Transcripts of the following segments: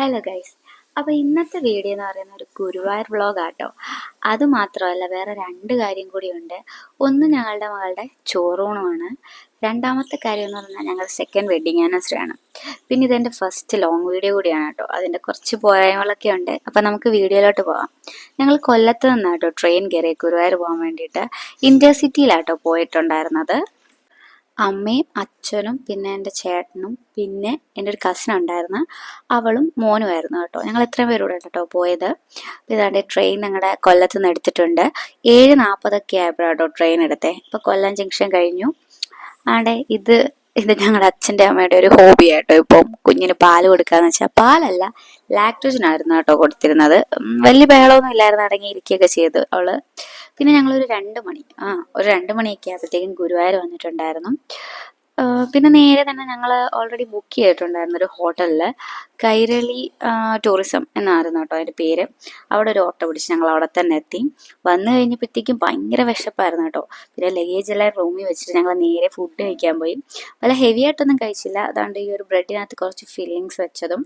Hello guys അപ്പോൾ ഇന്നത്തെ video എന്ന് പറയുന്ന ഒരു ഗുരുവായൂർ വ്ളോഗ് ആട്ടോ. അതുമാത്രമല്ല വേറെ രണ്ട് കാര്യം കൂടിയുണ്ട് ഒന്ന് ഞങ്ങളുടെ മകളുടെ ചോറൂണുമാണ്. രണ്ടാമത്തെ കാര്യം എന്ന് പറഞ്ഞാൽ ഞങ്ങൾ സെക്കൻഡ് വെഡിങ് ആനിവേഴ്സറി ആണ്. പിന്നെ ഇതെന്റെ ഫസ്റ്റ് ലോങ് വീഡിയോ കൂടിയാണ് കേട്ടോ. അതിന്റെ കുറച്ച് പോരായ്മകളൊക്കെ ഉണ്ട്. അപ്പോൾ നമുക്ക് വീഡിയോയിലോട്ട് പോകാം. ഞങ്ങൾ കൊല്ലത്ത് നിന്നാട്ടോ ട്രെയിൻ കയറി ഗുരുവായൂർ പോകാൻ വേണ്ടിയിട്ട്. ഇന്ത്യ സിറ്റിയിലാട്ടോ പോയിട്ടുണ്ടായിരുന്നത്. അമ്മയും അച്ഛനും പിന്നെ എന്റെ ചേട്ടനും പിന്നെ എന്റെ ഒരു കസിൻ ഉണ്ടായിരുന്നു. അവളും മോനുമായിരുന്നു കേട്ടോ. ഞങ്ങൾ എത്രയും പേരൂടെ കേട്ടോ പോയത്. ഇതാണ്ട് ട്രെയിൻ ഞങ്ങളുടെ കൊല്ലത്ത് നിന്ന് എടുത്തിട്ടുണ്ട്. ഏഴ് നാൽപ്പതൊക്കെ ആയപ്പോഴാണ് കേട്ടോ ട്രെയിൻ എടുത്തേ. ഇപ്പോൾ കൊല്ലം ജംഗ്ഷൻ കഴിഞ്ഞു. ആണ്ടെ ഇത് ഇത് ഞങ്ങളുടെ അച്ഛന്റെ അമ്മയുടെ ഒരു ഹോബി ആട്ടോ ഇപ്പം. കുഞ്ഞിന് പാൽ കൊടുക്കാന്ന് വെച്ചാൽ പാലല്ല ലാക്ടോജൻ ആയിരുന്നു കേട്ടോ കൊടുത്തിരുന്നത്. വലിയ ബഹളമൊന്നും ഇല്ലായിരുന്നു അടങ്ങി ഇരിക്കുകയൊക്കെ ചെയ്തു അവൾ. പിന്നെ ഞങ്ങൾ ഒരു രണ്ട് മണി ആ ഒരു രണ്ട് മണിയൊക്കെ ആയപ്പോഴത്തേക്കും ഗുരുവായൂർ വന്നിട്ടുണ്ടായിരുന്നു. പിന്നെ നേരെ തന്നെ ഞങ്ങൾ ഓൾറെഡി ബുക്ക് ചെയ്തിട്ടുണ്ടായിരുന്നു ഒരു ഹോട്ടലിൽ കൈരളി ടൂറിസം എന്നായിരുന്നു കേട്ടോ അതിന്റെ പേര്. അവിടെ ഒരു ഓട്ടോ പിടിച്ച് ഞങ്ങൾ അവിടെ തന്നെ എത്തി. വന്നു കഴിഞ്ഞപ്പോഴത്തേക്കും ഭയങ്കര വിശപ്പായിരുന്നു കേട്ടോ. പിന്നെ ലഗേജ് എല്ലാം റൂമിൽ വെച്ചിട്ട് ഞങ്ങൾ നേരെ ഫുഡ് കഴിക്കാൻ പോയി. വല്ല ഹെവി ആയിട്ടൊന്നും കഴിച്ചില്ല. അതുകൊണ്ട് ഈ ഒരു ബ്രെഡിനകത്ത് കുറച്ച് ഫില്ലിങ്സ് വെച്ചതും.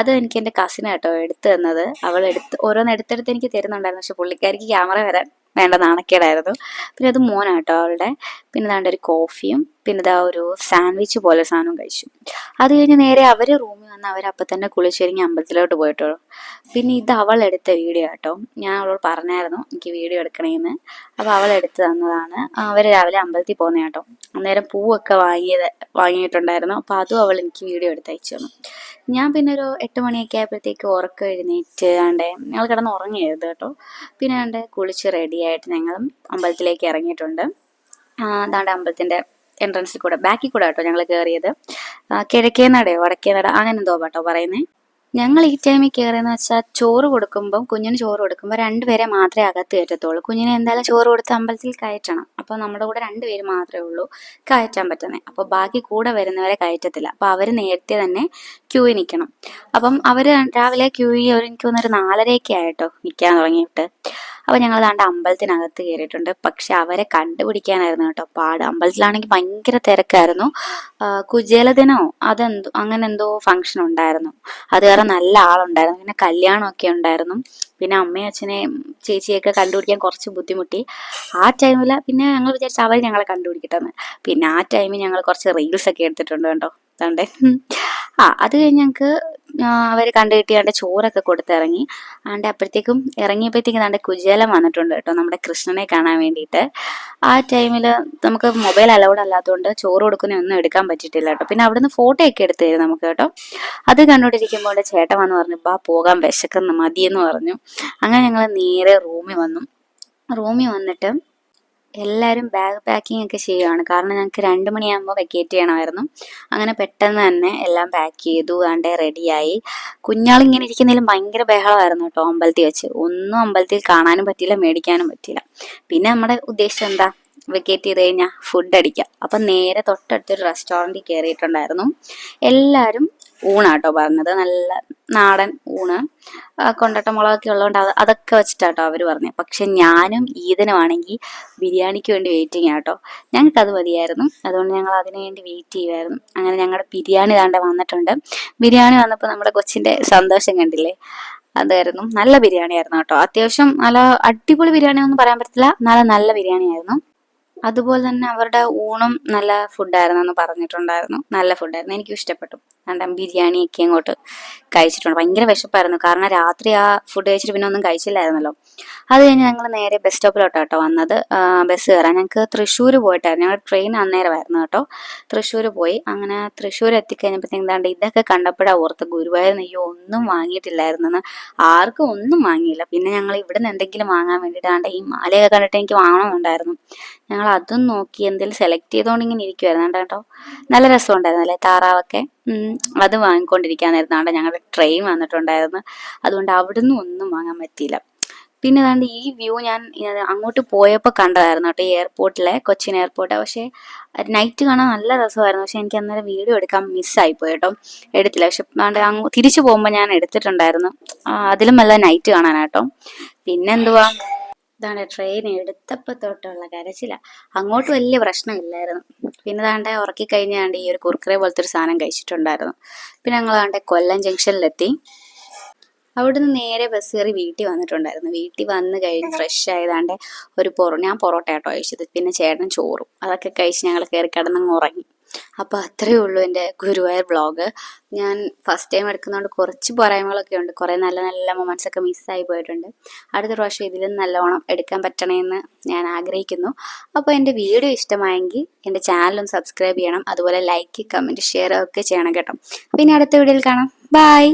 അത് എനിക്ക് എന്റെ കസിനാട്ടോ എടുത്തു തന്നത്. അവൾ എടുത്ത് ഓരോന്ന് എടുത്തെടുത്ത് എനിക്ക് തരുന്നുണ്ടായിരുന്നു. പക്ഷെ പുള്ളിക്കാരിക്ക് ക്യാമറ വരാൻ വേണ്ട നാണക്കേടായിരുന്നു. പിന്നെ അത് മോനാട്ടോ അവളുടെ. പിന്നെ ദാണ്ട ഒരു കോഫിയും പിന്നെ ഇതാ ഒരു സാൻഡ്വിച്ച് പോലെ സാധനവും കഴിച്ചു. അത് കഴിഞ്ഞ് നേരെ അവർ റൂമിൽ വന്ന് അവരപ്പം തന്നെ കുളിച്ചൊരുങ്ങി അമ്പലത്തിലോട്ട് പോയിട്ടോ. പിന്നെ ഇത് അവൾ എടുത്ത വീഡിയോ കേട്ടോ ഞാൻ അവളോട് പറഞ്ഞായിരുന്നു എനിക്ക് വീഡിയോ എടുക്കണേന്ന്. അപ്പോൾ അവൾ എടുത്ത് തന്നതാണ്. അവർ രാവിലെ അമ്പലത്തിൽ പോകുന്ന കേട്ടോ. അന്നേരം പൂവൊക്കെ വാങ്ങിയത് വാങ്ങിയിട്ടുണ്ടായിരുന്നു. അപ്പോൾ അതും അവൾ എനിക്ക് വീഡിയോ എടുത്ത് അയച്ചു തന്നു. ഞാൻ പിന്നെ ഒരു എട്ട് മണിയൊക്കെ ആയപ്പോഴത്തേക്ക് ഉറക്കം എഴുന്നേറ്റ് ആണ്ടേ ഞങ്ങൾ കിടന്ന് ഉറങ്ങിയത് കേട്ടോ. പിന്നെ ആണ്ട് കുളിച്ച് റെഡിയായിട്ട് ഞങ്ങളും അമ്പലത്തിലേക്ക് ഇറങ്ങിയിട്ടുണ്ട്. അതാണ് അമ്പലത്തിന്റെ എൻട്രൻസിൽ കൂടെ ബാക്കിൽ കൂടെ കേട്ടോ ഞങ്ങൾ കയറിയത് കിഴക്കേ നടയോ വടക്കേ നട അങ്ങനെ എന്തോ കേട്ടോ പറയുന്നേ. ഞങ്ങൾ ഈ ടൈമിൽ കയറിയെന്ന് വെച്ചാൽ ചോറ് കൊടുക്കുമ്പം കുഞ്ഞിന് ചോറ് കൊടുക്കുമ്പോൾ രണ്ടുപേരെ മാത്രമേ അകത്ത് കയറ്റത്തുള്ളൂ. കുഞ്ഞിനെ എന്തായാലും ചോറ് കൊടുത്ത് അമ്പലത്തിൽ കയറ്റണം. അപ്പോൾ നമ്മുടെ കൂടെ രണ്ടുപേര് മാത്രമേ ഉള്ളൂ കയറ്റാൻ പറ്റുന്നത് അപ്പോൾ ബാക്കി കൂടെ വരുന്നവരെ കയറ്റത്തില്ല. അപ്പോൾ അവർ നേരത്തെ തന്നെ ക്യൂവിൽ നിൽക്കണം. അപ്പം അവർ രാവിലെ ക്യൂയിൽ ഒരു എനിക്ക് തോന്നുന്നൊരു നാലരയൊക്കെ ആയിട്ടോ നിൽക്കാൻ തുടങ്ങിയിട്ട്. അപ്പോൾ ഞങ്ങൾ ദാണ്ട് അമ്പലത്തിനകത്ത് കയറിയിട്ടുണ്ട് പക്ഷെ അവരെ കണ്ടുപിടിക്കാനായിരുന്നു കേട്ടോ പാട്. അമ്പലത്തിലാണെങ്കിൽ ഭയങ്കര തിരക്കായിരുന്നു. കുചേലദിനോ അതെന്തോ അങ്ങനെ എന്തോ ഫംഗ്ഷൻ ഉണ്ടായിരുന്നു. അത് കാരണം നല്ല ആളുണ്ടായിരുന്നു. പിന്നെ കല്യാണമൊക്കെ ഉണ്ടായിരുന്നു. പിന്നെ അമ്മയും അച്ഛനെ ചേച്ചിയൊക്കെ കണ്ടുപിടിക്കാൻ കുറച്ച് ബുദ്ധിമുട്ടി. ആ ടൈമിൽ പിന്നെ ഞങ്ങൾ വിചാരിച്ചു അവർ ഞങ്ങളെ കണ്ടുപിടിക്കട്ടെന്ന്. പിന്നെ ആ ടൈമിൽ ഞങ്ങൾ കുറച്ച് റീൽസ് ഒക്കെ എടുത്തിട്ടുണ്ട് കേട്ടോ. അതുകൊണ്ട് ആ അത് കഴിഞ്ഞ് ഞങ്ങൾക്ക് അവർ കണ്ടു കിട്ടിയാണ്ട് ചോറൊക്കെ കൊടുത്തിറങ്ങി. ആണ്ട് അപ്പോഴത്തേക്കും ഇറങ്ങിയപ്പോഴത്തേക്കും നല്ല കുജേലം വന്നിട്ടുണ്ട് കേട്ടോ നമ്മുടെ കൃഷ്ണനെ കാണാൻ വേണ്ടിയിട്ട്. ആ ടൈമിൽ നമുക്ക് മൊബൈൽ അലൗഡ് അല്ലാത്തതുകൊണ്ട് ചോറ് കൊടുക്കുന്ന ഒന്നും എടുക്കാൻ പറ്റിയിട്ടില്ല കേട്ടോ. പിന്നെ അവിടുന്ന് ഫോട്ടോ ഒക്കെ എടുത്തു തരും നമുക്ക് കേട്ടോ. അത് കണ്ടുകൊണ്ടിരിക്കുമ്പോൾ ചേട്ടൻ വന്ന് പറഞ്ഞു ബാ പോകാൻ വിശക്കുന്നു മതിയെന്ന് പറഞ്ഞു. അങ്ങനെ ഞങ്ങൾ നേരെ റൂമിൽ വന്നു. റൂമിൽ വന്നിട്ട് എല്ലാവരും ബാഗ് പാക്കിംഗ് ഒക്കെ ചെയ്യുകയാണ് കാരണം ഞങ്ങൾക്ക് രണ്ട് മണിയാകുമ്പോൾ വെക്കേറ്റ് ചെയ്യണമായിരുന്നു. അങ്ങനെ പെട്ടെന്ന് തന്നെ എല്ലാം പാക്ക് ചെയ്തു വേണ്ട റെഡിയായി കുഞ്ഞാളിങ്ങനെ ഇരിക്കുന്നതിലും ഭയങ്കര ബഹളമായിരുന്നു കേട്ടോ അമ്പലത്തിൽ വെച്ച്. ഒന്നും അമ്പലത്തിൽ കാണാനും പറ്റിയില്ല മേടിക്കാനും പറ്റിയില്ല. പിന്നെ നമ്മുടെ ഉദ്ദേശം എന്താ? വെക്കേറ്റ് ചെയ്ത് കഴിഞ്ഞാൽ ഫുഡ് അടിക്കാം അപ്പം നേരെ തൊട്ടടുത്തൊരു റെസ്റ്റോറന്റിൽ കയറിയിട്ടുണ്ടായിരുന്നു എല്ലാവരും ഊണാട്ടോ പറഞ്ഞത്. നല്ല നാടൻ ഊണ്. കൊണ്ടട്ട മുളകൊക്കെ ഉള്ളതുകൊണ്ട് അത് അതൊക്കെ വെച്ചിട്ടാട്ടോ അവർ പറഞ്ഞത് പക്ഷെ ഞാനും ഈദനുമാണെങ്കിൽ ബിരിയാണിക്ക് വേണ്ടി വെയിറ്റിംഗ് ആട്ടോ. ഞങ്ങൾക്ക് അത് മതിയായിരുന്നു. അതുകൊണ്ട് ഞങ്ങൾ അതിനു വേണ്ടി വെയിറ്റ് ചെയ്യുമായിരുന്നു. അങ്ങനെ ഞങ്ങളുടെ ബിരിയാണി താണ്ട വന്നിട്ടുണ്ട്. ബിരിയാണി വന്നപ്പോൾ നമ്മുടെ കൊച്ചിന്റെ സന്തോഷം കണ്ടില്ലേ? അതായിരുന്നു. നല്ല ബിരിയാണി ആയിരുന്നു കേട്ടോ. അത്യാവശ്യം നല്ല അടിപൊളി ബിരിയാണി ഒന്നും പറയാൻ പറ്റില്ല നല്ല നല്ല ബിരിയാണി ആയിരുന്നു അതുപോലെ തന്നെ അവരുടെ ഊണും നല്ല ഫുഡായിരുന്നു എന്ന് പറഞ്ഞിട്ടുണ്ടായിരുന്നു. നല്ല ഫുഡായിരുന്നു എനിക്കും ഇഷ്ടപ്പെട്ടു. രണ്ടാം ബിരിയാണിയൊക്കെ അങ്ങോട്ട് കഴിച്ചിട്ടുണ്ട്. ഭയങ്കര വിശപ്പായിരുന്നു. കാരണം രാത്രി ആ ഫുഡ് കഴിച്ചിട്ട് പിന്നെ ഒന്നും കഴിച്ചില്ലായിരുന്നല്ലോ. അത് കഴിഞ്ഞ് ഞങ്ങൾ നേരെ ബസ് സ്റ്റോപ്പിലോട്ടാട്ടോ വന്നത്. ആ, ബസ് കയറാൻ ഞങ്ങൾക്ക് തൃശ്ശൂർ പോയിട്ടായിരുന്നു. ഞങ്ങൾ ട്രെയിൻ അന്നേരമായിരുന്നു കേട്ടോ. തൃശ്ശൂർ പോയി. അങ്ങനെ തൃശ്ശൂർ എത്തിക്കഴിഞ്ഞപ്പോഴത്തേക്കും എന്താണ്ട് ഇതൊക്കെ കണ്ടപ്പോഴാണ് ഓർത്ത് ഗുരുവായൂർ നെയ്യോ ഒന്നും വാങ്ങിയിട്ടില്ലായിരുന്നെന്ന്. ആർക്കും ഒന്നും വാങ്ങിയില്ല. പിന്നെ ഞങ്ങൾ ഇവിടെ നിന്ന് എന്തെങ്കിലും വാങ്ങാൻ വേണ്ടിയിട്ടാണ്ട് ഈ മാലയൊക്കെ കണ്ടിട്ട് എനിക്ക് വാങ്ങണമെന്നുണ്ടായിരുന്നു ഞങ്ങൾ അതും നോക്കി എന്തെങ്കിലും സെലക്ട് ചെയ്തുകൊണ്ട് ഇങ്ങനെ ഇരിക്കുമായിരുന്നു കേട്ടോ നല്ല രസമുണ്ടായിരുന്നു അല്ലേ? താറാവൊക്കെ? അത് വാങ്ങിക്കൊണ്ടിരിക്കാനായിരുന്നു. ആണ്ട് ഞങ്ങളുടെ ട്രെയിൻ വന്നിട്ടുണ്ടായിരുന്നു. അതുകൊണ്ട് അവിടുന്ന് ഒന്നും വാങ്ങാൻ പറ്റിയില്ല. പിന്നെ ഏതാണ്ട് ഈ വ്യൂ ഞാൻ അങ്ങോട്ട് പോയപ്പോൾ കണ്ടതായിരുന്നു കേട്ടോ ഈ എയർപോർട്ടിലെ കൊച്ചിൻ എയർപോർട്ട് പക്ഷേ നൈറ്റ് കാണാൻ നല്ല രസമായിരുന്നു. പക്ഷെ എനിക്ക് അന്നേരം വീഡിയോ എടുക്കാൻ മിസ്സായി പോയി കേട്ടോ. എടുത്തില്ല. പക്ഷെ അങ്ങ് തിരിച്ചു പോകുമ്പോൾ ഞാൻ എടുത്തിട്ടുണ്ടായിരുന്നു. അതിലും നല്ല നൈറ്റ് കാണാനാട്ടോ. പിന്നെന്തുവാ ഇതാണ് ട്രെയിൻ എടുത്തപ്പോൾ തൊട്ടുള്ള കരച്ചില. അങ്ങോട്ട് വലിയ പ്രശ്നമില്ലായിരുന്നു. പിന്നെ താണ്ടെ ഉറക്കി കഴിഞ്ഞാണ്ട് ഈ ഒരു കുർക്കറെ പോലത്തെ ഒരു സാധനം കഴിച്ചിട്ടുണ്ടായിരുന്നു. പിന്നെ ഞങ്ങൾ താണ്ടെ കൊല്ലം ജംഗ്ഷനിലെത്തി. അവിടുന്ന് നേരെ ബസ് കയറി വീട്ടിൽ വന്നിട്ടുണ്ടായിരുന്നു. വീട്ടിൽ വന്ന് കഴിഞ്ഞ് ഫ്രഷ് ആയതാണ്ട് ഒരു പൊറോ ഞാൻ പൊറോട്ട കേട്ടോ കഴിച്ചത്. പിന്നെ ചേട്ടൻ ചോറും. അതൊക്കെ കഴിച്ച് ഞങ്ങൾ കയറി കിടന്നങ്ങ് ഉറങ്ങി. അപ്പോൾ അത്രയേ ഉള്ളൂ എന്റെ ഗുരുവായൂർ വ്ളോഗ് ഞാൻ ഫസ്റ്റ് ടൈം എടുക്കുന്നതുകൊണ്ട് കുറച്ച് പോരായ്മകളൊക്കെ ഉണ്ട്. കുറേ നല്ല നല്ല മൊമെന്റ്സ് ഒക്കെ മിസ്സായി പോയിട്ടുണ്ട്. അടുത്ത പ്രാവശ്യം ഇതിലും നല്ലോണം എടുക്കാൻ പറ്റണമെന്ന് ഞാൻ ആഗ്രഹിക്കുന്നു. അപ്പോൾ എന്റെ വീഡിയോ ഇഷ്ടമായെങ്കിൽ എന്റെ ചാനലൊന്ന് സബ്സ്ക്രൈബ് ചെയ്യണം. അതുപോലെ ലൈക്ക് കമന്റ് ഷെയർ ഒക്കെ ചെയ്യണം കേട്ടോ. പിന്നെ അടുത്ത വീഡിയോയിൽ കാണാം. ബൈ